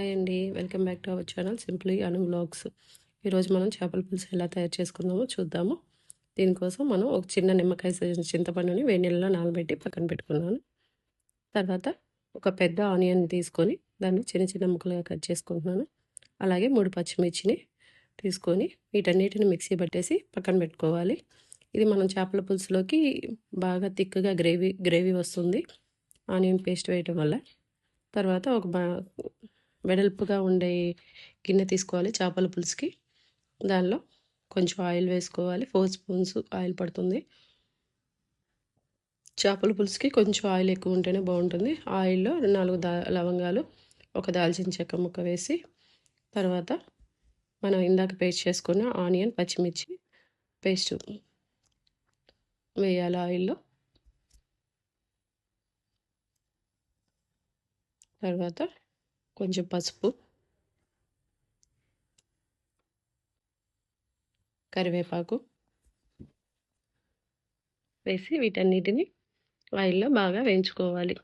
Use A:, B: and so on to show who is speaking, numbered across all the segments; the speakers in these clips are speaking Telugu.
A: హాయ్ అండి. Welcome back to our channel simply Anu blogs ఈరోజు మనం చేపల పులుసు ఎలా తయారు చేసుకుందామో చూద్దాము. దీనికోసం మనం ఒక చిన్న నిమ్మకాయ సైజు చింతపండుని వేడి నెలలో నానబెట్టి పక్కన పెట్టుకున్నాను. తర్వాత ఒక పెద్ద ఆనియన్ తీసుకొని దాన్ని చిన్న చిన్న ముక్కలుగా కట్ చేసుకుంటున్నాను. అలాగే మూడు పచ్చిమిర్చిని తీసుకొని వీటన్నిటిని మిక్సీ పట్టేసి పక్కన పెట్టుకోవాలి. ఇది మనం చేపల పులుసులోకి బాగా థిక్గా గ్రేవీ గ్రేవీ వస్తుంది. ఆనియన్ పేస్ట్ వేయటం వల్ల. తర్వాత ఒక బా వెడల్పుగా ఉండే గిన్నె తీసుకోవాలి చేపల పులుసుకి. దానిలో కొంచెం ఆయిల్ వేసుకోవాలి. ఫోర్ స్పూన్స్ ఆయిల్ పడుతుంది. చేపల పులుసుకి కొంచెం ఆయిల్ ఎక్కువ ఉంటేనే బాగుంటుంది. ఆయిల్లో నాలుగు దా లవంగాలు ఒక దాల్చిన చెక్క ముక్క వేసి తర్వాత మనం ఇందాక పేస్ట్ చేసుకున్న ఆనియన్ పచ్చిమిర్చి పేస్ట్ వేయాలి ఆయిల్లో. తర్వాత కొంచెం పసుపు కరివేపాకు వేసి వీటన్నిటిని ఆయిల్లో బాగా వేయించుకోవాలి.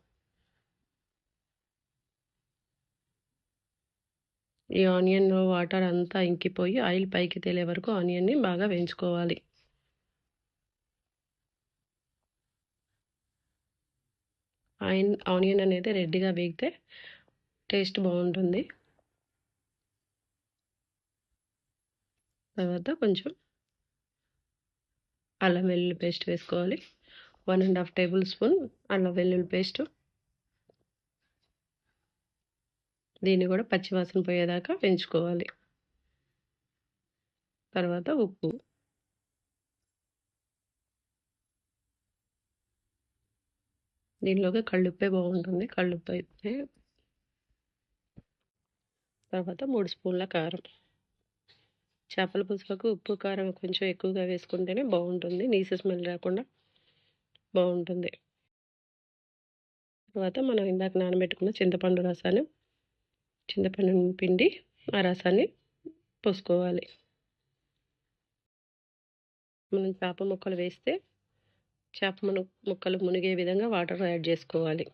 A: ఈ ఆనియన్ వాటర్ అంతా ఇంకిపోయి ఆయిల్ పైకి తేలే వరకు ఆనియన్ని బాగా వేయించుకోవాలి. ఆయిన్ ఆనియన్ అనేది రెడ్డిగా వేగితే టేస్ట్ బాగుంటుంది. తర్వాత కొంచెం అల్లం వెల్లుల్లి పేస్ట్ వేసుకోవాలి. One and half table spoon అల్లం వెల్లుల్లి పేస్ట్. దీన్ని కూడా పచ్చివాసన పోయేదాకా పెంచుకోవాలి. తర్వాత ఉప్పు. దీనిలోకి కళ్ళుప్పే బాగుంటుంది. కళ్ళుప్పు అయితే తర్వాత మూడు స్పూన్ల కారం. చేపల పులుసులకు ఉప్పు కారం కొంచెం ఎక్కువగా వేసుకుంటేనే బాగుంటుంది. నీసు స్మెల్ రాకుండా బాగుంటుంది. తర్వాత మనం ఇందాక నానబెట్టుకున్న చింతపండు రసాన్ని చింతపండు పిండి ఆ రసాన్ని పోసుకోవాలి. మనం చేప ముక్కలు వేస్తే చేప మును ముక్కలు మునిగే విధంగా వాటర్ యాడ్ చేసుకోవాలి.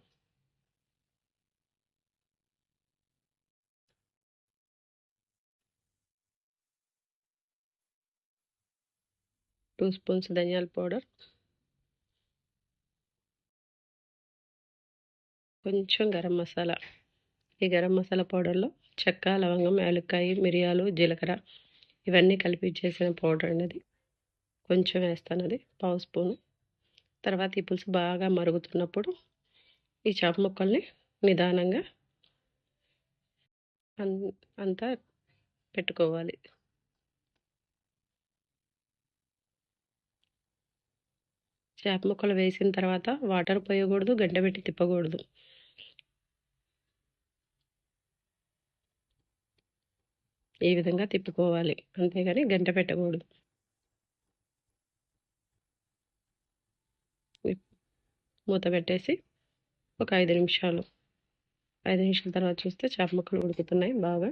A: టూ స్పూన్స్ ధనియాల పౌడర్ కొంచెం గరం మసాలా ఈ గరం మసాలా పౌడర్లో చెక్క లవంగం యాలక్కాయ మిరియాలు జీలకర్ర ఇవన్నీ కలిపి చేసిన పౌడర్ అనేది కొంచెం వేస్తాను అది పావు స్పూను. తర్వాత ఈ పులుసు బాగా మరుగుతున్నప్పుడు ఈ చేప ముక్కల్ని నిదానంగా అంతా పెట్టుకోవాలి. చేప ముక్కలు వేసిన తర్వాత వాటర్ పోయకూడదు గంట పెట్టి తిప్పకూడదు. ఈ విధంగా తిప్పుకోవాలి. అంతేగాని గంట పెట్టకూడదు. మూత పెట్టేసి ఒక ఐదు నిమిషాలు. ఐదు నిమిషాల తర్వాత చూస్తే చేప ముక్కలు ఉడుకుతున్నాయి బాగా.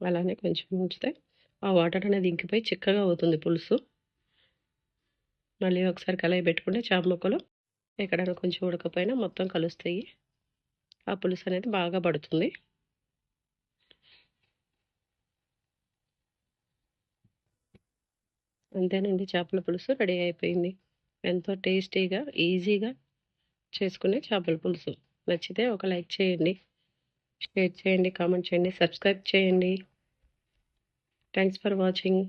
A: అలానే కొంచెం ఉంచితే ఆ వాటర్ అనేది ఇంకిపోయి చిక్కగా అవుతుంది పులుసు. మళ్ళీ ఒకసారి కలయి పెట్టుకుంటే చేప ముక్కలు ఎక్కడైనా కొంచెం ఉడకపోయినా మొత్తం కలుస్తాయి. ఆ పులుసు అనేది బాగా పడుతుంది. అంతేనండి చేపల పులుసు రెడీ అయిపోయింది. ఎంతో టేస్టీగా ఈజీగా చేసుకునే చేపల పులుసు. నచ్చితే ఒక లైక్ చేయండి షేర్ చేయండి కామెంట్ చేయండి సబ్స్క్రైబ్ చేయండి. Thanks for watching